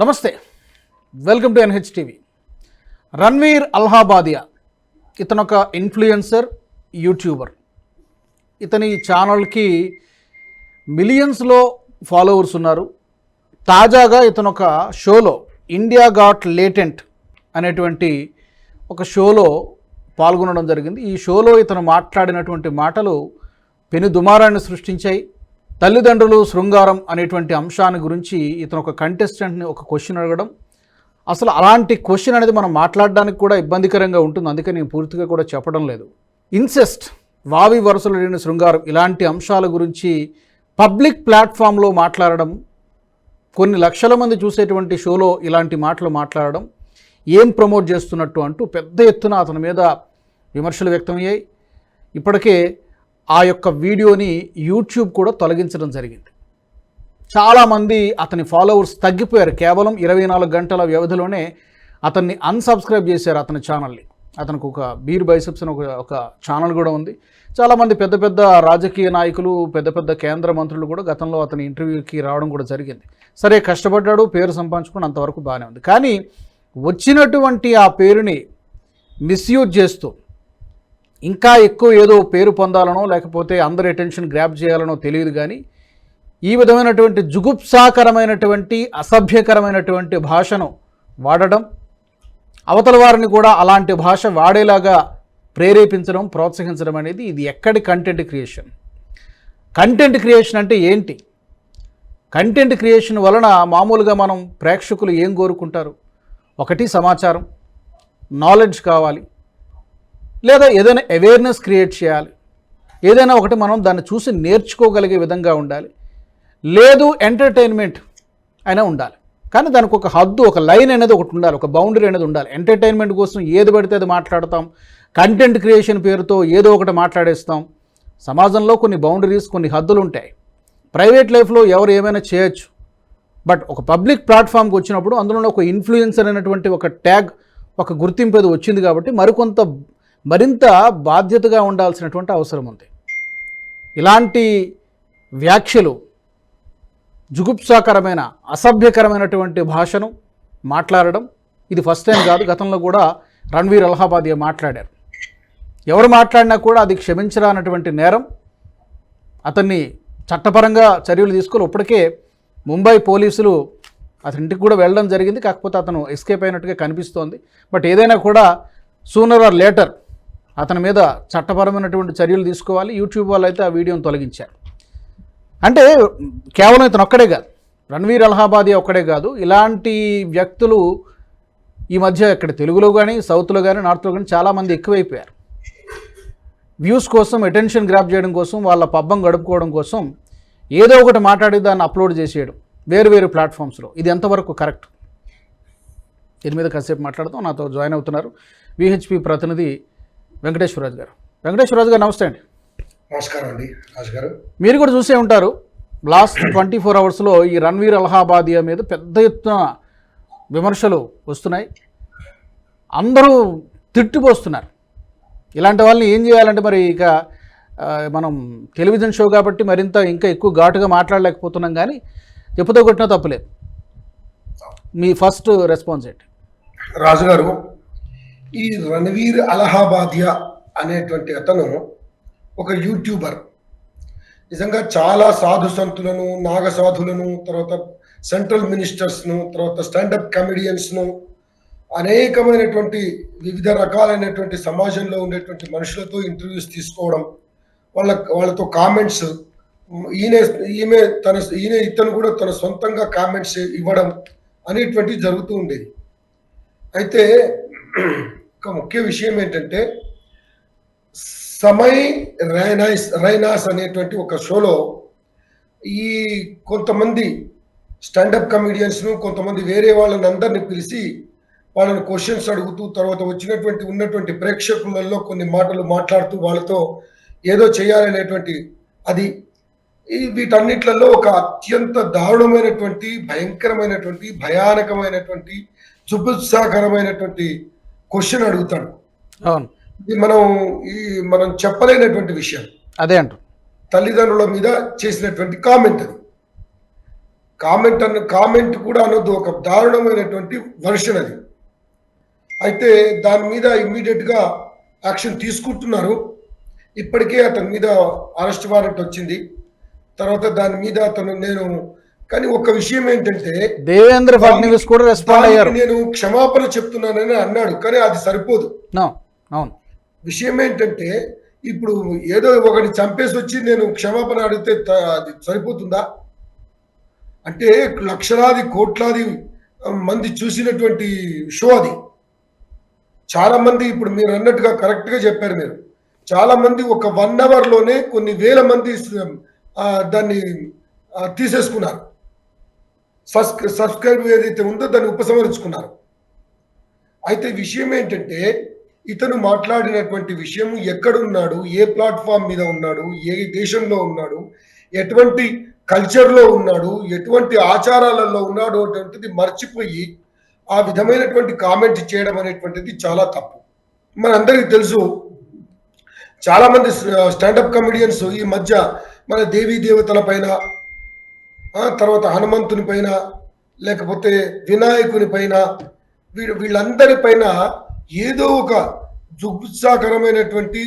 నమస్తే. Welcome to NH TV Ranveer Allahbadia ఇతను ఒక ఇన్ఫ్లుయెన్సర్ యూట్యూబర్ ఇతని ఛానల్కి మిలియన్స్లో ఫాలోవర్స్ ఉన్నారు. తాజాగా ఇతను ఒక షోలో ఇండియా గాట్ లేటెంట్ అనేటువంటి ఒక షోలో పాల్గొనడం జరిగింది. ఈ షోలో ఇతను మాట్లాడినటువంటి మాటలు పెను దుమారాన్ని సృష్టించాయి. తల్లిదండ్రులు శృంగారం అనేటువంటి అంశాన్ని గురించి ఇతను ఒక కంటెస్టెంట్ని ఒక క్వశ్చన్ అడగడం. అసలు అలాంటి క్వశ్చన్ అనేది మనం మాట్లాడడానికి కూడా ఇబ్బందికరంగా ఉంటుంది. అందుకే నేను పూర్తిగా కూడా చెప్పడం లేదు. ఇన్సెస్ట్ వావి వరుసలు లేని శృంగారం ఇలాంటి అంశాల గురించి పబ్లిక్ ప్లాట్ఫామ్లో మాట్లాడడం కొన్ని లక్షల మంది చూసేటువంటి షోలో ఇలాంటి మాటలు మాట్లాడడం ఏం ప్రమోట్ చేస్తున్నట్టు అంటూ పెద్ద ఎత్తున అతని మీద విమర్శలు వ్యక్తమయ్యాయి. ఇప్పటికే ఆ యొక్క వీడియోని యూట్యూబ్ కూడా తొలగించడం జరిగింది. చాలామంది అతని ఫాలోవర్స్ తగ్గిపోయారు. కేవలం ఇరవై నాలుగు గంటల వ్యవధిలోనే అతన్ని అన్సబ్స్క్రైబ్ చేశారు అతని ఛానల్ని. అతనికి ఒక బీర్ బైసెప్స్ అని ఒక ఒక ఛానల్ కూడా ఉంది. చాలామంది పెద్ద పెద్ద రాజకీయ నాయకులు పెద్ద పెద్ద కేంద్ర మంత్రులు కూడా గతంలో అతని ఇంటర్వ్యూకి రావడం కూడా జరిగింది. సరే కష్టపడ్డాడు పేరు సంపాదించుకుని అంతవరకు బాగానే ఉంది. కానీ వచ్చినటువంటి ఆ పేరుని మిస్యూజ్ చేస్తూ ఇంకా ఎక్కువ ఏదో పేరు పొందాలనో లేకపోతే అందరి అటెన్షన్ గ్రాప్ చేయాలనో తెలియదు కానీ ఈ విధమైనటువంటి జుగుప్సాకరమైనటువంటి అసభ్యకరమైనటువంటి భాషను వాడడం అవతల వారిని కూడా అలాంటి భాష వాడేలాగా ప్రేరేపించడం ప్రోత్సహించడం అనేది ఇది ఎక్కడి కంటెంట్ క్రియేషన్ కంటెంట్ క్రియేషన్ అంటే ఏంటి? కంటెంట్ క్రియేషన్ వలన మామూలుగా మనం ప్రేక్షకులు ఏం కోరుకుంటారు? ఒకటి సమాచారం నాలెడ్జ్ కావాలి. లేదా ఏదైనా అవేర్నెస్ క్రియేట్ చేయాలి. ఏదైనా ఒకటి మనం దాన్ని చూసి నేర్చుకోగలిగే విధంగా ఉండాలి. లేదు ఎంటర్టైన్మెంట్ అయినా ఉండాలి. కానీ దానికి ఒక హద్దు ఒక లైన్ అనేది ఒకటి ఉండాలి ఒక బౌండరీ అనేది ఉండాలి. ఎంటర్టైన్మెంట్ కోసం ఏది పడితే అది మాట్లాడతాం. కంటెంట్ క్రియేషన్ పేరుతో ఏదో ఒకటి మాట్లాడేస్తాం. సమాజంలో కొన్ని బౌండరీస్ కొన్ని హద్దులు ఉంటాయి. ప్రైవేట్ లైఫ్లో ఎవరు ఏమైనా చేయొచ్చు. బట్ ఒక పబ్లిక్ ప్లాట్ఫామ్కి వచ్చినప్పుడు అందులో ఒక ఇన్ఫ్లుయెన్సర్ అనేటువంటి ఒక ట్యాగ్ ఒక గుర్తింపు వచ్చింది కాబట్టి మరికొంత మరింత బాధ్యతగా ఉండాల్సినటువంటి అవసరం ఉంది. ఇలాంటి వ్యాఖ్యలు జుగుప్సాకరమైన అసభ్యకరమైనటువంటి భాషను మాట్లాడడం ఇది ఫస్ట్ టైం కాదు. గతంలో కూడా రణ్వీర్ అలహాబాద్ మాట్లాడారు. ఎవరు మాట్లాడినా కూడా అది క్షమించరానటువంటి నేరం అతన్ని చట్టపరంగా చర్యలు తీసుకొని ఇప్పటికే ముంబై పోలీసులు అతనింటికి కూడా వెళ్ళడం జరిగింది. కాకపోతే అతను ఎస్కేప్ అయినట్టుగా కనిపిస్తోంది. బట్ ఏదైనా కూడా సూనర్ ఆర్ లేటర్ అతని మీద చట్టపరమైనటువంటి చర్యలు తీసుకోవాలి. యూట్యూబ్ వాళ్ళు అయితే ఆ వీడియోని తొలగించారు. అంటే కేవలం ఇతను ఒక్కడే కాదు. రణ్వీర్ అలహాబాదీ ఒక్కడే కాదు. ఇలాంటి వ్యక్తులు ఈ మధ్య ఇక్కడ తెలుగులో కానీ సౌత్లో కానీ నార్త్లో కానీ చాలామంది ఎక్కువైపోయారు. వ్యూస్ కోసం అటెన్షన్ గ్రాప్ చేయడం కోసం వాళ్ళ పబ్బం గడుపుకోవడం కోసం ఏదో ఒకటి మాట్లాడి దాన్ని అప్లోడ్ చేసేయడం వేరు వేరు ప్లాట్ఫామ్స్లో. ఇది ఎంతవరకు కరెక్ట్? దీని మీద కాసేపు మాట్లాడుతూ నాతో జాయిన్ అవుతున్నారు. విహెచ్పి ప్రతినిధి వెంకటేశ్వరరాజు గారు. వెంకటేశ్వరరాజు గారు నమస్తే అండి. నమస్కారం అండి గారు. మీరు కూడా చూసే ఉంటారు లాస్ట్ ట్వంటీ ఫోర్ అవర్స్లో ఈ రణ్వీర్ అలహాబాదియా మీద పెద్ద ఎత్తున విమర్శలు వస్తున్నాయి. అందరూ తిట్టిపోస్తున్నారు ఇలాంటి వాళ్ళని ఏం చేయాలంటే మరి ఇక మనం టెలివిజన్ షో కాబట్టి మరింత ఇంకా ఎక్కువ ఘాటుగా మాట్లాడలేకపోతున్నాం కానీ చెప్పుతో కొట్టినా తప్పులేదు. మీ ఫస్ట్ రెస్పాన్స్ ఏంటి? రాజు గారు ఈ రణవీర్ అలహాబాద్యా అనేటువంటి అతను ఒక యూట్యూబర్. నిజంగా చాలా సాధు సంతులను నాగ సాధులను తర్వాత సెంట్రల్ మినిస్టర్స్ను తర్వాత స్టాండప్ కమెడియన్స్ను అనేకమైనటువంటి వివిధ రకాలైనటువంటి సమాజంలో ఉండేటువంటి మనుషులతో ఇంటర్వ్యూస్ తీసుకోవడం వాళ్ళ వాళ్ళతో కామెంట్స్ ఈయన ఈమె తన ఈయన ఇతను కూడా తన సొంతంగా కామెంట్స్ ఇవ్వడం అనేటువంటివి జరుగుతూ ఉండేది. అయితే ఒక ముఖ్య విషయం ఏంటంటే సమయ్ రైనాస్ రైనాస్ అనేటువంటి ఒక షోలో ఈ కొంతమంది స్టాండప్ కమెడియన్స్ను కొంతమంది వేరే వాళ్ళని అందరిని పిలిచి వాళ్ళని క్వశ్చన్స్ అడుగుతూ తర్వాత వచ్చినటువంటి ఉన్నటువంటి ప్రేక్షకులలో కొన్ని మాటలు మాట్లాడుతూ వాళ్ళతో ఏదో చేయాలనేటువంటి అది వీటన్నిట్లలో ఒక అత్యంత దారుణమైనటువంటి భయంకరమైనటువంటి భయానకమైనటువంటి జుబుత్సాకరమైనటువంటి క్వశ్చన్ అడుగుతాడు. అవును. ఇది మనం ఈ మనం చెప్పలేనటువంటి విషయం. అదే అంటారు తల్లిదండ్రుల మీద చేసినటువంటి కామెంట్ అది. కామెంట్ అన్న కామెంట్ కూడా అనొద్దు. ఒక దారుణమైనటువంటి వర్షన్ అది. అయితే దాని మీద ఇమ్మీడియట్గా యాక్షన్ తీసుకుంటున్నారు. ఇప్పటికే అతని మీద అరెస్ట్ వారెంట్ వచ్చింది. తర్వాత దాని మీద అతను నేను కానీ ఒక విషయం ఏంటంటే దేవేంద్ర ఫడ్నవీస్ కూడా రెస్పాండ్ అయ్యారు. నేను క్షమాపణ చెప్తున్నానని అన్నాడు కానీ అది సరిపోదు. అవును. విషయం ఏంటంటే ఇప్పుడు ఏదో ఒకటి చంపేసి వచ్చి నేను క్షమాపణ అడిగితే అది సరిపోతుందా? అంటే లక్షలాది కోట్లాది మంది చూసినటువంటి షో అది. చాలా మంది ఇప్పుడు మీరు అన్నట్టుగా కరెక్ట్గా చెప్పారు మీరు. చాలా మంది ఒక వన్ అవర్లోనే కొన్ని వేల మంది దాన్ని తీసేసుకున్నారు. సబ్స్క్రై సబ్స్క్రైబ్ ఏదైతే ఉందో దాన్ని ఉపసంహరించుకున్నారు. అయితే విషయం ఏంటంటే ఇతను మాట్లాడినటువంటి విషయం ఎక్కడున్నాడు ఏ ప్లాట్ఫామ్ మీద ఉన్నాడు ఏ దేశంలో ఉన్నాడు ఎటువంటి కల్చర్లో ఉన్నాడు ఎటువంటి ఆచారాలలో ఉన్నాడు అనేటువంటిది మర్చిపోయి ఆ విధమైనటువంటి కామెంట్ చేయడం అనేటువంటిది చాలా తప్పు. మనందరికీ తెలుసు చాలామంది స్టాండప్ కమెడియన్స్ ఈ మధ్య మన దేవీ దేవతల పైన తర్వాత హనుమంతుని పైన లేకపోతే వినాయకుని పైన వీళ్ళు వీళ్ళందరి పైన ఏదో ఒక జుగుత్సాకరమైనటువంటి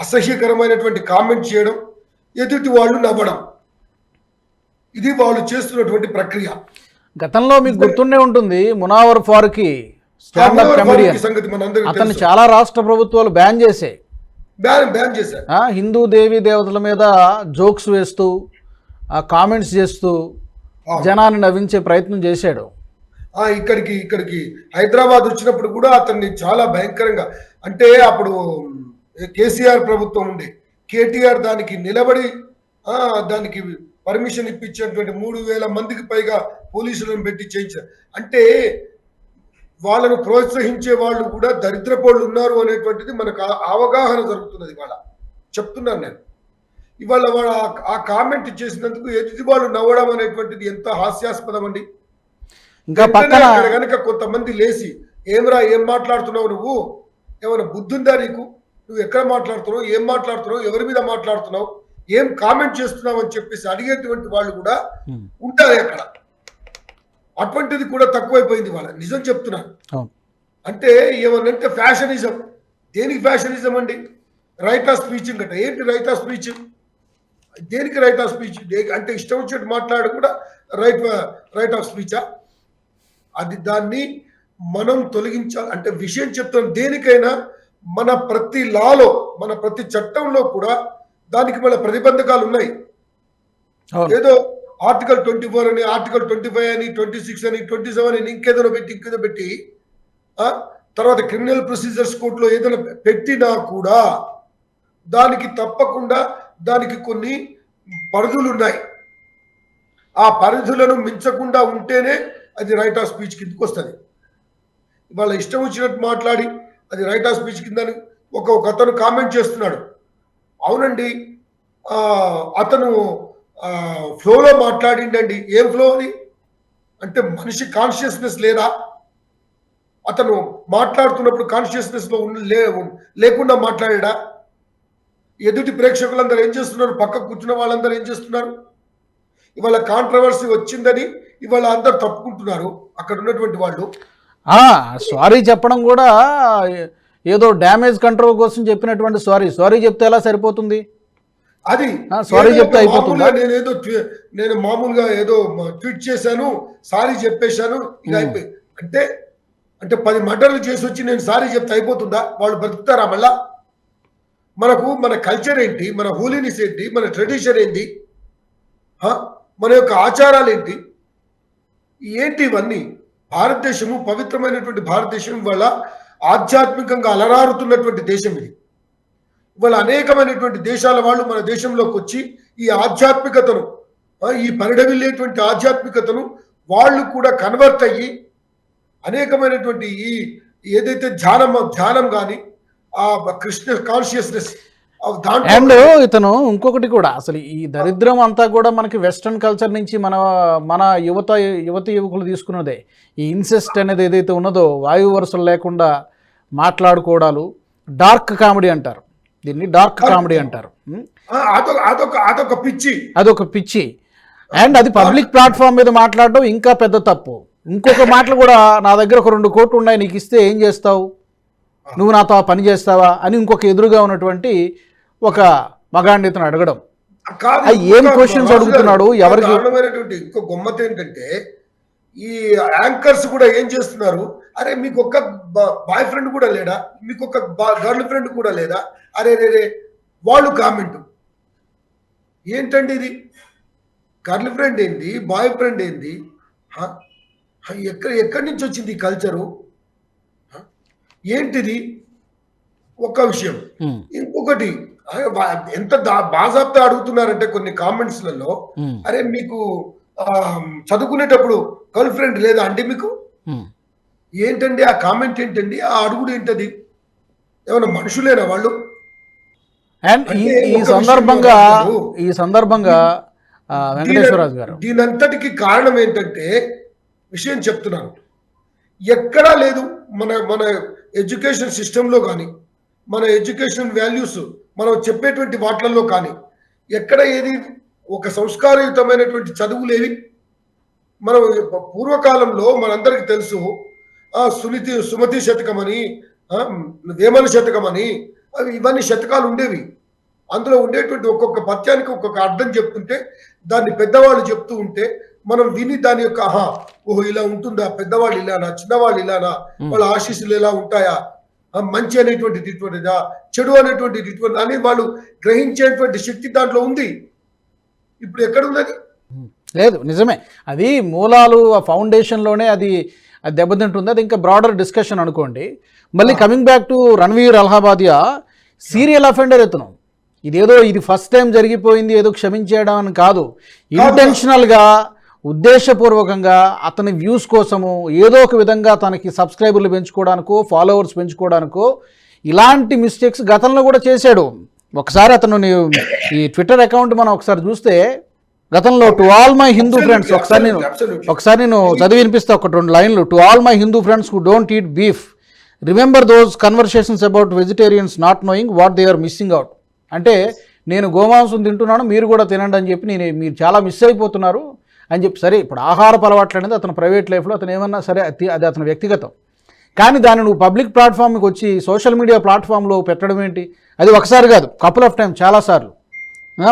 అసహ్యకరమైనటువంటి కామెంట్ చేయడం ఎదుటి వాళ్ళు నవ్వడం. ఇది వాళ్ళు చేస్తున్నటువంటి ప్రక్రియ. గతంలో మీకు గుర్తుండే ఉంటుంది మునావర్ ఫారూకి తెలుసు. చాలా రాష్ట్ర ప్రభుత్వాలు బ్యాన్ చేసాయి బ్యాన్ బ్యాన్ హిందూ దేవి దేవతల మీద జోక్స్ వేస్తూ కామెంట్స్ చేస్తూ. జనాన్ని నవ్వించే ప్రయత్నం చేశాడు. ఇక్కడికి ఇక్కడికి. హైదరాబాద్ వచ్చినప్పుడు కూడా అతన్ని చాలా భయంకరంగా అంటే అప్పుడు కేసీఆర్ ప్రభుత్వం ఉండే. కేటీఆర్ దానికి నిలబడి దానికి పర్మిషన్ ఇప్పించినటువంటి మూడు వేల మందికి పైగా పోలీసులను పెట్టి చేయించారు అంటే వాళ్ళను ప్రోత్సహించే వాళ్ళు కూడా దరిద్రపోళ్ళు ఉన్నారు అనేటువంటిది మనకు అవగాహన జరుగుతున్నది ఇవాళ. చెప్తున్నాను నేను. ఇవాళ వాళ్ళ ఆ- కామెంట్ చేసినందుకు ఎదుటి వాళ్ళు నవ్వడం అనేటువంటిది ఎంత హాస్యాస్పదం అండి ఇంకా పక్కన కనుక కొంతమంది లేచి ఏమరా ఏం మాట్లాడుతున్నావు నువ్వు? ఏమైనా బుద్ధి ఉందా నీకు? నువ్వు ఎక్కడ మాట్లాడుతున్నావు? ఏం మాట్లాడుతున్నావు? ఎవరి మీద మాట్లాడుతున్నావు? ఏం కామెంట్ చేస్తున్నావు? అని చెప్పేసి అడిగేటువంటి వాళ్ళు కూడా. ఉంటారు అక్కడ. అటువంటిది కూడా తక్కువైపోయింది వాళ్ళ నిజం చెప్తున్నాను. అంటే ఏమనంటే ఫ్యాషనిజం దేనికి ఫ్యాషనిజం అండి? రైట్ ఆఫ్ స్పీచ్ గట ఏంటి రైట్ ఆఫ్ స్పీచ్ దేనికి రైట్ ఆఫ్ స్పీచ్ అంటే ఇష్టం వచ్చినట్టు మాట్లాడడం కూడా రైట్ రైట్ ఆఫ్ స్పీచా అది దాన్ని మనం తొలగించాలి. అంటే విషయం చెప్తాం దేనికైనా మన ప్రతి లాలో మన ప్రతి చట్టంలో కూడా దానికి మన ప్రతిబంధకాలు ఉన్నాయి. ఏదో ఆర్టికల్ ట్వంటీ ఫోర్ అని ఆర్టికల్ ట్వంటీ ఫైవ్ అని ట్వంటీ సిక్స్ అని ట్వంటీ సెవెన్ అని ఇంకేదో పెట్టి ఇంకేదో పెట్టి తర్వాత క్రిమినల్ ప్రొసీజర్స్ కోర్టులో ఏదైనా పెట్టినా కూడా దానికి తప్పకుండా దానికి కొన్ని పరిధులు ఉన్నాయి ఆ పరిధులను మించకుండా ఉంటేనే అది రైట్ ఆఫ్ స్పీచ్ కిందకు వస్తుంది. ఇవాళ ఇష్టం వచ్చినట్టు మాట్లాడి అది రైట్ ఆఫ్ స్పీచ్ కింద ఒక ఒక అతను కామెంట్ చేస్తున్నాడు. అవునండి అతను ఫ్లోలో మాట్లాడిండండి. ఏం ఫ్లో అని అంటే మనిషి కాన్షియస్నెస్ లేదా? అతను మాట్లాడుతున్నప్పుడు కాన్షియస్నెస్లో లే లేకుండా మాట్లాడా ఎదుటి ప్రేక్షకులందరూ ఏం చేస్తున్నారు? పక్క కూర్చున్న వాళ్ళందరూ ఏం చేస్తున్నారు? ఇవాళ కాంట్రవర్సీ వచ్చిందని ఇవాళ అందరు తప్పుకుంటున్నారు. అక్కడ ఉన్నటువంటి వాళ్ళు. సారీ చెప్పడం కూడా ఏదో డ్యామేజ్ కంట్రోల్ కోసం చెప్పినటువంటి సారీ సారీ చెప్తే ఎలా సరిపోతుంది? అది ఏదో చెప్తే అయిపోతుందా? నేను ఏదో నేను మామూలుగా ఏదో ట్వీట్ చేశాను సారీ చెప్పేశాను Hmm. అయిపోయి అంటే అంటే పది మర్డర్లు చేసి వచ్చి నేను సారీ చెప్తే అయిపోతుందా? వాళ్ళు బతుకుతారా మళ్ళా? మనకు మన కల్చర్ ఏంటి? మన హోలీనెస్ ఏంటి? మన ట్రెడిషన్ ఏంటి? మన యొక్క ఆచారాలు ఏంటి? ఏంటి ఇవన్నీ? భారతదేశము పవిత్రమైనటువంటి భారతదేశం ఇవాళ ఆధ్యాత్మికంగా అలరారుతున్నటువంటి దేశం ఇది. ఇవాళ అనేకమైనటువంటి దేశాల వాళ్ళు మన దేశంలోకి వచ్చి ఈ ఆధ్యాత్మికతను ఈ పరిడవిల్లేటువంటి ఆధ్యాత్మికతను వాళ్ళు కూడా కన్వర్ట్ అయ్యి అనేకమైనటువంటి ఈ ఏదైతే ధ్యానం ధ్యానం కానీ కృష్ణ కాన్షియస్నెస్ అండ్ ఇతను ఇంకొకటి కూడా అసలు ఈ దరిద్రం అంతా కూడా మనకి వెస్ట్రన్ కల్చర్ నుంచి మన మన యువత యువత యువకులు తీసుకున్నదే. ఈ ఇన్సెస్ట్ అనేది ఏదైతే ఉన్నదో వాయు వరుసలు లేకుండా మాట్లాడుకోవడాలు డార్క్ కామెడీ అంటారు. దీన్ని డార్క్ కామెడీ అంటారు. అదొక పిచ్చి. అదొక పిచ్చి. అండ్ అది పబ్లిక్ ప్లాట్ఫామ్ మీద మాట్లాడడం ఇంకా పెద్ద తప్పు. ఇంకొక మాటలు కూడా నా దగ్గర ఒక రెండు కోట్లు ఉన్నాయి నీకు ఇస్తే ఏం చేస్తావు? నువ్వు నాతో పని చేస్తావా అని ఇంకొక ఎదురుగా ఉన్నటువంటి ఒక మగాండి ఇతను అడగడం. ఏం రాజు అడుగుతున్నాడు? ఎవరికి- ఇంకో గొమ్మత ఏంటంటే ఈ యాంకర్స్ కూడా ఏం చేస్తున్నారు? అరే మీకు ఒక్క బాయ్ ఫ్రెండ్ కూడా లేడా? మీకు ఒక గర్ల్ ఫ్రెండ్ కూడా లేదా? అరే రే రే వాళ్ళు కామెంట్ ఏంటండి ఇది? గర్ల్ ఫ్రెండ్ ఏంది? Boyfriend? హ, ఎక్కడ ఎక్కడి నుంచి వచ్చింది ఈ కల్చరు? ఏంటిది? ఒక్క విషయం. ఇంకొకటి ఎంత దా- బాజాబ్తా అడుగుతున్నారంటే కొన్ని కామెంట్స్లలో అరే మీకు చదువుకునేటప్పుడు గర్ల్ ఫ్రెండ్ లేదా అండి మీకు. ఏంటండి ఆ కామెంట్ ఏంటండి? ఆ అడుగుడు ఏంటది? ఏమన్నా మనుషులేనా వాళ్ళు? అండ్ ఈ సందర్భంగా ఈ సందర్భంగా వెంకటేశ్వరరాజు గారు. దీనంతటికి కారణం ఏంటంటే విషయం చెప్తున్నాను. ఎక్కడా లేదు మన మన ఎడ్యుకేషన్ సిస్టంలో కానీ మన ఎడ్యుకేషన్ వాల్యూస్ మనం చెప్పేటువంటి వాటిలలో కానీ ఎక్కడ ఏది ఒక సంస్కారయుతమైనటువంటి చదువులేవి మనం పూర్వకాలంలో మనందరికీ తెలుసు సునీతి సుమతి శతకం అని వేమన శతకం అని అవి ఇవన్నీ శతకాలు ఉండేవి. అందులో ఉండేటువంటి ఒక్కొక్క పద్యానికి ఒక్కొక్క అర్థం చెప్తుంటే దాన్ని పెద్దవాళ్ళు చెప్తూ ఉంటే మనం విని దాని యొక్క ఆహా ఓహో ఇలా ఉంటుందా? పెద్దవాళ్ళు ఇలానా? చిన్నవాళ్ళు ఇలానా? వాళ్ళ ఆశీస్సులు ఎలా ఉంటాయా? మంచి అనేటువంటిది ఇటువంటిదా చెడు అనేటువంటిది ఇటువంటి అని వాళ్ళు గ్రహించేటువంటి శక్తి దాంట్లో ఉంది. ఇప్పుడు ఎక్కడ ఉన్నది లేదు నిజమే. అది మూలాలు ఆ ఫౌండేషన్లోనే అది అది దెబ్బతింటుంది. అది ఇంకా బ్రాడర్ డిస్కషన్ అనుకోండి. మళ్ళీ coming back to Ranveer Allahbadia serial offender ఇతను ఇదేదో ఇది ఫస్ట్ టైం జరిగిపోయింది ఏదో క్షమించేయడం అని కాదు. ఇంటెన్షనల్గా ఉద్దేశపూర్వకంగా అతని వ్యూస్ కోసము ఏదో ఒక విధంగా తనకి సబ్స్క్రైబర్లు పెంచుకోవడానికో ఫాలోవర్స్ పెంచుకోవడానికో ఇలాంటి మిస్టేక్స్ గతంలో కూడా చేశాడు. ఒకసారి అతను ఈ ట్విట్టర్ అకౌంట్ మనం ఒకసారి చూస్తే గతంలో to all my Hindu friends ఒకసారి నేను. ఒకసారి నేను చదివి వినిపిస్తా ఒక రెండు లైన్లు. To all my Hindu friends who don't eat beef remember those conversations about vegetarians not knowing what they are missing out అంటే నేను గోమాంసం తింటున్నాను మీరు కూడా తినండి అని చెప్పి నేను మీరు చాలా మిస్ అయిపోతున్నారు. అని చెప్పి సరే ఇప్పుడు ఆహారపు అలవాట్లు అనేది అతను ప్రైవేట్ లైఫ్లో అతను ఏమన్నా సరే అది అది అతని వ్యక్తిగతం. కానీ దాన్ని నువ్వు పబ్లిక్ ప్లాట్ఫామ్కి వచ్చి సోషల్ మీడియా ప్లాట్ఫామ్లో పెట్టడం ఏంటి? అది ఒకసారి కాదు కపుల్ ఆఫ్ టైం చాలాసార్లు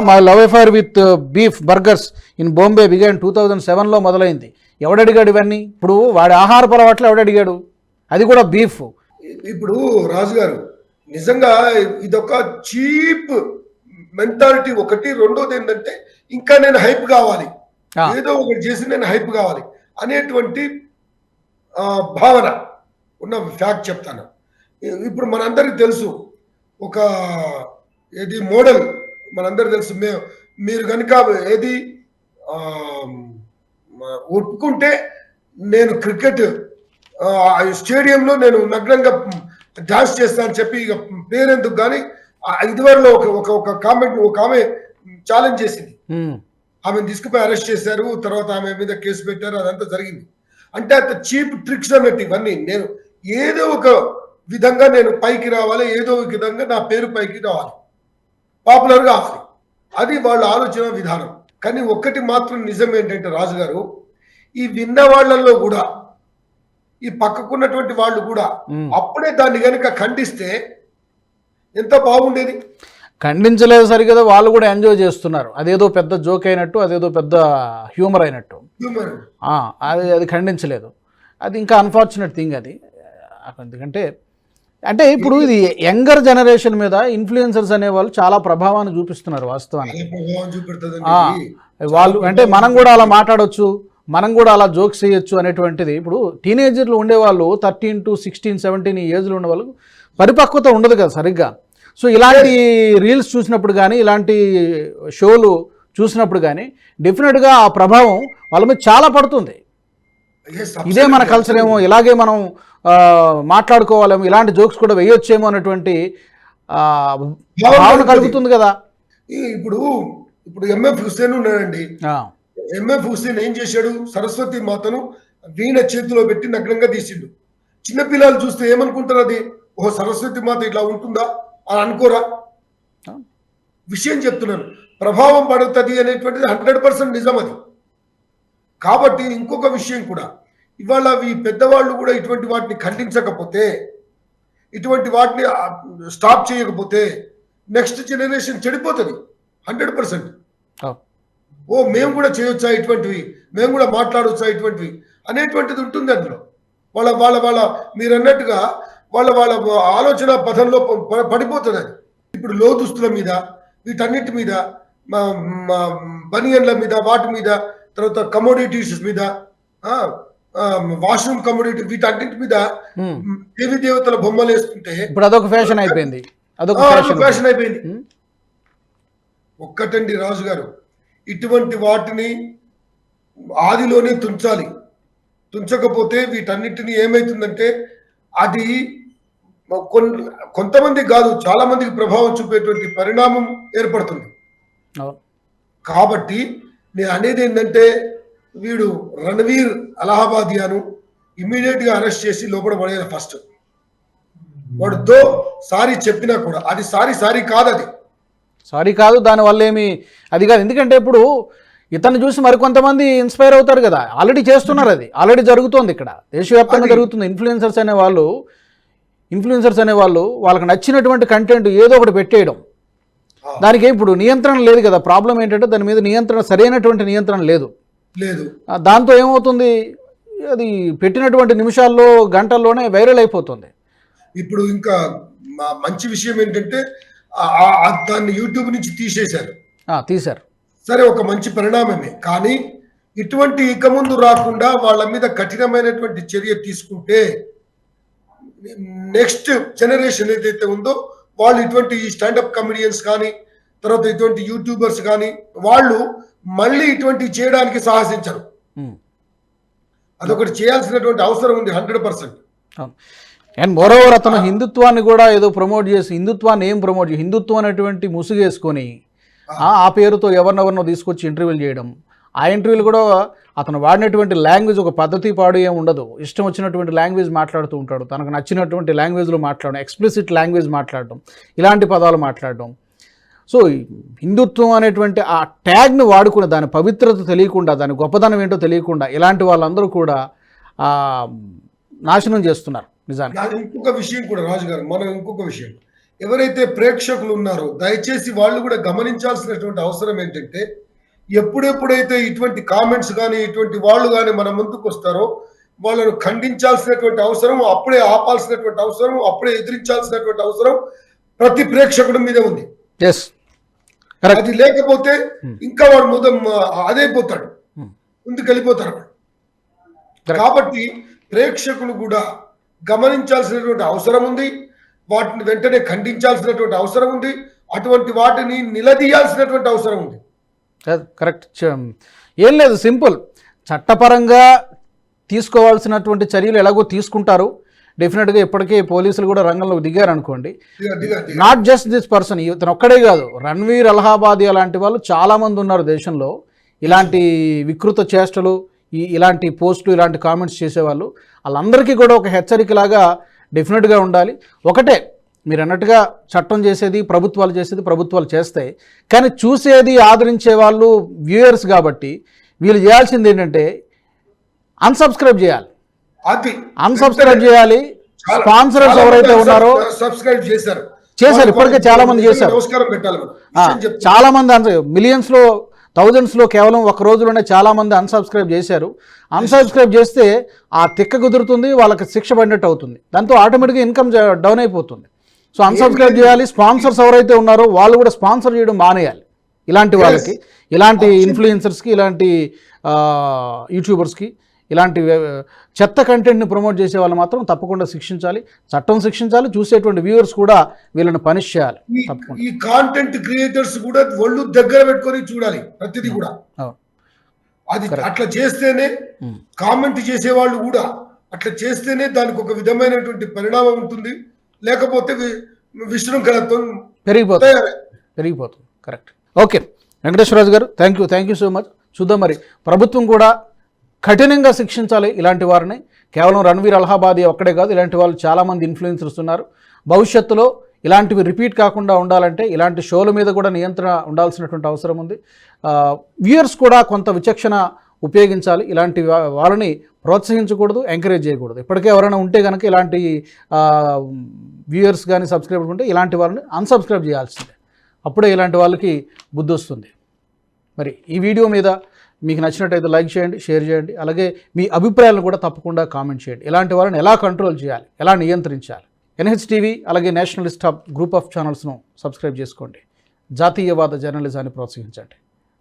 మా love affair with beef burgers in Bombay began two thousand సెవెన్లో మొదలైంది. ఎవడడిగాడు ఇవన్నీ? ఇప్పుడు వాడి ఆహార అలవాట్లు ఎవడడిగాడు? అది కూడా బీఫ్ ఇప్పుడు రాజు గారు నిజంగా ఇదొక చీప్ మెంటాలిటీ ఒకటి రెండోది ఏంటంటే ఇంకా నేను హైప్ కావాలి. ఏదో ఒకటి చేసి నేను హైప్ కావాలి అనేటువంటి భావన ఉన్న ఫ్యాక్ట్ చెప్తాను. ఇప్పుడు మనందరికి తెలుసు ఒక ఏది మోడల్ మనందరికి తెలుసు మే మీరు కనుక ఏది ఒప్పుకుంటే నేను క్రికెట్ ఆ, స్టేడియంలో నేను నగ్నంగా డాన్స్ చేస్తా అని చెప్పి ఇక పేరెందుకు కానీ ఇదివరలో ఒక ఒక కామెంట్ ఒక ఆమె ఛాలెంజ్ చేసింది. ఆమెను తీసుకుపోయి అరెస్ట్ చేశారు తర్వాత ఆమె మీద కేసు పెట్టారు అదంతా జరిగింది. అంటే అంత చీప్ ట్రిక్స్ అన్నట్టు ఇవన్నీ. నేను ఏదో ఒక విధంగా నేను పైకి రావాలి ఏదో ఒక విధంగా నా పేరు పైకి రావాలి. పాపులర్ కావాలి అది వాళ్ళ ఆలోచన విధానం. కానీ ఒక్కటి మాత్రం నిజం ఏంటంటే రాజు గారు ఈ విన్న వాళ్ళల్లో కూడా ఈ పక్కకున్నటువంటి వాళ్ళు కూడా. అప్పుడే దాన్ని కనుక ఖండిస్తే ఎంత బాగుండేది? ఖండించలేదు సరిగదా వాళ్ళు కూడా ఎంజాయ్ చేస్తున్నారు. అదేదో పెద్ద జోక్ అయినట్టు అదేదో పెద్ద హ్యూమర్ అయినట్టు. అది అది ఖండించలేదు. అది ఇంకా అన్ఫార్చునేట్ థింగ్ అది. ఎందుకంటే అంటే ఇప్పుడు ఇది యంగర్ జనరేషన్ మీద ఇన్ఫ్లుయెన్సర్స్ అనేవాళ్ళు చాలా ప్రభావాన్ని చూపిస్తున్నారు వాస్తవానికి. వాళ్ళు అంటే మనం కూడా అలా మాట్లాడొచ్చు మనం కూడా అలా జోక్స్ చేయొచ్చు అనేటువంటిది. ఇప్పుడు టీనేజర్లు ఉండేవాళ్ళు థర్టీన్ టు సిక్స్టీన్ సెవెంటీన్ ఈ ఏజ్లో ఉండే వాళ్ళకు పరిపక్వత ఉండదు కదా సరిగ్గా. సో ఇలాంటి రీల్స్ చూసినప్పుడు కానీ ఇలాంటి షోలు చూసినప్పుడు కానీ డెఫినెట్గా ఆ ప్రభావం వాళ్ళ మీద చాలా పడుతుంది. ఇదే మన కల్చర్ ఏమో ఇలాగే మనం ఆ, మాట్లాడుకోవాలేమో ఇలాంటి జోక్స్ కూడా వేయొచ్చేమో అనేటువంటి భావన కలుగుతుంది కదా. ఇప్పుడు ఇప్పుడు ఎంఎఫ్ హుస్సేన్ ఉన్నాడండి. ఎంఎఫ్ హుస్సేన్ ఏం చేశాడు? సరస్వతి మాతను వీణ చేతిలో పెట్టి నగ్నంగా తీసిండు. చిన్నపిల్లలు చూస్తే ఏమనుకుంటారు అది? ఓ సరస్వతి మాత ఇట్లా ఉంటుందా? అని అనుకోరా. విషయం చెప్తున్నాను. ప్రభావం పడుతుంది అనేటువంటిది హండ్రెడ్ పర్సెంట్ నిజం అది. కాబట్టి ఇంకొక విషయం కూడా. ఇవాళ ఈ పెద్దవాళ్ళు కూడా ఇటువంటి వాటిని ఖండించకపోతే ఇటువంటి వాటిని స్టాప్ చేయకపోతే నెక్స్ట్ జనరేషన్ చెడిపోతుంది. Hundred percent. ఓ మేము కూడా చేయొచ్చా ఇటువంటివి? మేము కూడా మాట్లాడొచ్చా ఇటువంటివి? అనేటువంటిది ఉంటుంది అందులో. వాళ్ళ వాళ్ళ వాళ్ళ మీరు అన్నట్టుగా వాళ్ళ వాళ్ళ ఆలోచన పథంలో ప- ప- పడిపోతుంది అది. ఇప్పుడు లోదుస్తుల మీద వీటన్నిటి మీద బనియన్ల మీద వాటి మీద తర్వాత కమోడిటీస్ మీద వాష్రూమ్ కమోడిటీ వీటన్నిటి మీద. దేవి దేవతల బొమ్మలు వేసుకుంటే ఇప్పుడు అదొక ఫ్యాషన్ అయిపోయింది. అదొక ఫ్యాషన్ అయిపోయింది. ఒక్కటండి రాజు గారు ఇటువంటి వాటిని ఆదిలోనే తుంచాలి. తుంచకపోతే వీటన్నిటిని ఏమైతుందంటే అది కొన్- కొంతమంది కాదు చాలా మందికి ప్రభావం చూపేటువంటి పరిణామం ఏర్పడుతుంది. కాబట్టి నేను అనేది ఏంటంటే వీడు రణవీర్ అలహాబాదియాను ఇమీడియట్గా అరెస్ట్ చేసి లోపల పడేయాలి ఫస్ట్. వాడుతో సారీ చెప్పినా కూడా అది సారీ సారీ కాదు అది సారీ కాదు దానివల్ల ఏమి అది కాదు. ఎందుకంటే ఇప్పుడు ఇతన్ని చూసి మరికొంతమంది ఇన్స్పైర్ అవుతారు కదా. ఆల్రెడీ చేస్తున్నారు అది. ఆల్రెడీ జరుగుతోంది ఇక్కడ. దేశవ్యాప్తంగా జరుగుతుంది. ఇన్ఫ్లుయెన్సర్స్ అనే వాళ్ళు ఇన్ఫ్లుయెన్సర్స్ అనే వాళ్ళు వాళ్ళకి నచ్చినటువంటి కంటెంట్ ఏదో ఒకటి పెట్టేయడం. దానికి ఇప్పుడు నియంత్రణ లేదు కదా. ప్రాబ్లం ఏంటంటే దాని మీద నియంత్రణ సరైనటువంటి నియంత్రణ లేదు. లేదు. దాంతో ఏమవుతుంది? అది పెట్టినటువంటి నిమిషాల్లో గంటల్లోనే వైరల్ అయిపోతుంది. ఇప్పుడు ఇంకా మంచి విషయం ఏంటంటే దాన్ని యూట్యూబ్ నుంచి తీసేశారు. తీశారు. సరే ఒక మంచి పరిణామమే. కానీ ఇటువంటి ఇక ముందు రాకుండా వాళ్ళ మీద కఠినమైనటువంటి చర్య తీసుకుంటే నెక్స్ట్ జనరేషన్ ఏదైతే ఉందో వాళ్ళు ఇటువంటి ఈ స్టాండప్ కమెడియన్స్ కానీ తర్వాత ఇటువంటి యూట్యూబర్స్ కానీ వాళ్ళు మళ్ళీ ఇటువంటి చేయడానికి సాహసించరు. ఉమ్. అదొకటి చేయాల్సినటువంటి అవసరం ఉంది హండ్రెడ్ పర్సెంట్ అండ్ మోరోవర్ అతను హిందుత్వాన్ని కూడా ఏదో ప్రమోట్ చేసి హిందుత్వాన్ని ఏం ప్రమోట్ చేసి హిందుత్వం అనేటువంటి ముసుగేసుకొని ఆ ఆ పేరుతో ఎవరినెవరినో తీసుకొచ్చి ఇంటర్వ్యూలు చేయడం ఆ ఇంటర్వ్యూలు కూడా అతను వాడినటువంటి లాంగ్వేజ్ ఒక పద్ధతి పాడు ఏం ఉండదు. ఇష్టం వచ్చినటువంటి లాంగ్వేజ్ మాట్లాడుతూ ఉంటాడు. తనకు నచ్చినటువంటి లాంగ్వేజ్లో మాట్లాడడం ఎక్స్ప్లిసిట్ లాంగ్వేజ్ మాట్లాడడం ఇలాంటి పదాలు మాట్లాడడం. సో హిందుత్వం అనేటువంటి ఆ ట్యాగ్ని వాడుకుని దాని పవిత్రత తెలియకుండా దాని గొప్పదనం ఏంటో తెలియకుండా ఇలాంటి వాళ్ళందరూ కూడా నాశనం చేస్తున్నారు నిజానికి. ఇంకొక విషయం కూడా రాజుగారు మనం ఇంకొక విషయం. ఎవరైతే ప్రేక్షకులు ఉన్నారో దయచేసి వాళ్ళు కూడా గమనించాల్సినటువంటి అవసరం ఏంటంటే ఎప్పుడెప్పుడైతే ఇటువంటి కామెంట్స్ కానీ ఇటువంటి వాళ్ళు కానీ మన ముందుకు వస్తారో వాళ్ళను ఖండించాల్సినటువంటి అవసరం అప్పుడే ఆపాల్సినటువంటి అవసరం అప్పుడే ఎదిరించాల్సినటువంటి అవసరం ప్రతి ప్రేక్షకుడి మీద ఉంది. అది లేకపోతే ఇంకా వాడు ముదం అదైపోతాడు. Hmm. ముందుకు వెళ్ళిపోతారు. కాబట్టి ప్రేక్షకులు కూడా గమనించాల్సినటువంటి అవసరం ఉంది. వాటిని వెంటనే ఖండించాల్సినటువంటి అవసరం ఉంది. అటువంటి వాటిని నిలదీయాల్సినటువంటి అవసరం ఉంది. కరెక్ట్ ఏం లేదు సింపుల్. చట్టపరంగా తీసుకోవాల్సినటువంటి చర్యలు ఎలాగో తీసుకుంటారు. డెఫినెట్గా ఇప్పటికే పోలీసులు కూడా రంగంలోకి దిగారు అనుకోండి. నాట్ జస్ట్ దిస్ పర్సన్ ఇతను ఒక్కడే కాదు. రణ్వీర్ అలహాబాదీ అలాంటి వాళ్ళు చాలామంది ఉన్నారు దేశంలో. ఇలాంటి వికృత చేష్టలు ఇలాంటి పోస్టులు ఇలాంటి కామెంట్స్ చేసేవాళ్ళు. వాళ్ళందరికీ కూడా ఒక హెచ్చరికలాగా డెఫినెట్గా ఉండాలి. ఒకటే మీరు అన్నట్టుగా చట్టం చేసేది ప్రభుత్వాలు చేసేది ప్రభుత్వాలు చేస్తాయి కానీ చూసేది ఆదరించే వాళ్ళు వ్యూయర్స్ కాబట్టి వీళ్ళు చేయాల్సింది ఏంటంటే అన్సబ్స్క్రైబ్ చేయాలి. అది. అన్సబ్స్క్రైబ్ చేయాలి. స్పాన్సర్స్ ఎవరైతే ఉన్నారో సబ్- సబ్స్క్రైబ్ చేశారు. చేశారు, ఇప్పటికే చాలా మంది చేశారు. చాలా మంది అన్ మిలియన్స్లో థౌజండ్స్లో కేవలం ఒక రోజులోనే చాలా మంది అన్సబ్స్క్రైబ్ చేశారు. అన్సబ్స్క్రైబ్ చేస్తే ఆ తిక్క కుదురుతుంది వాళ్ళకి శిక్ష పడినట్టు అవుతుంది. దాంతో ఆటోమేటిక్గా ఇన్కమ్ డౌన్ అయిపోతుంది. సో అన్సబ్స్క్రైబ్ చేయాలి. స్పాన్సర్స్ ఎవరైతే ఉన్నారో వాళ్ళు కూడా స్పాన్సర్ చేయడం మానేయాలి. ఇలాంటి వాళ్ళకి ఇలాంటి ఇన్ఫ్లుయెన్సర్స్కి ఇలాంటి యూట్యూబర్స్కి ఇలాంటి చెత్త కంటెంట్ని ప్రమోట్ చేసే వాళ్ళు మాత్రం తప్పకుండా శిక్షించాలి. చట్టం శిక్షించాలి. చూసేటువంటి వ్యూవర్స్ కూడా వీళ్ళని పనిష్ చేయాలి. ఈ- తప్పకుండా. ఈ కాంటెంట్ క్రియేటర్స్ కూడా ఒళ్ళు దగ్గర పెట్టుకొని చూడాలి. ప్రతిదీ కూడా. అవును. అది అట్లా చేస్తేనే. కామెంట్ చేసే వాళ్ళు కూడా అట్లా చేస్తేనే దానికి ఒక విధమైనటువంటి పరిణామం ఉంటుంది. లేకపోతే విశృంఖలత్వం పెరిగిపోతుంది. పెరిగిపోతుంది. Correct okay Venkateswara Raju garu thank you thank you so much చూద్దాం మరి. ప్రభుత్వం కూడా కఠినంగా శిక్షించాలి ఇలాంటి వారిని. కేవలం రణవీర్ అలహాబాదీ ఒక్కడే కాదు ఇలాంటి వాళ్ళు చాలామంది ఇన్ఫ్లుయెన్సర్స్ ఉన్నారు. భవిష్యత్తులో ఇలాంటివి రిపీట్ కాకుండా ఉండాలంటే ఇలాంటి షోల మీద కూడా నియంత్రణ ఉండాల్సినటువంటి అవసరం ఉంది. వ్యూయర్స్ కూడా కొంత విచక్షణ ఉపయోగించాలి. ఇలాంటి వాళ్ళని ప్రోత్సహించకూడదు ఎంకరేజ్ చేయకూడదు. ఇప్పటికే ఎవరైనా ఉంటే కనుక ఇలాంటి వ్యూయర్స్ కానీ సబ్స్క్రైబర్ ఉంటే ఇలాంటి వాళ్ళని అన్సబ్స్క్రైబ్ చేయాల్సిందే. అప్పుడే ఇలాంటి వాళ్ళకి బుద్ధి వస్తుంది. మరి ఈ వీడియో మీద మీకు నచ్చినట్టయితే లైక్ చేయండి షేర్ చేయండి. అలాగే మీ అభిప్రాయాలను కూడా తప్పకుండా కామెంట్ చేయండి. ఇలాంటి వాళ్ళని ఎలా కంట్రోల్ చేయాలి? ఎలా నియంత్రించాలి? ఎన్హెచ్టీవీ అలాగే నేషనలిస్ట్ హబ్ గ్రూప్ ఆఫ్ ఛానల్స్ను సబ్స్క్రైబ్ చేసుకోండి. జాతీయవాద జర్నలిజాన్ని ప్రోత్సహించండి.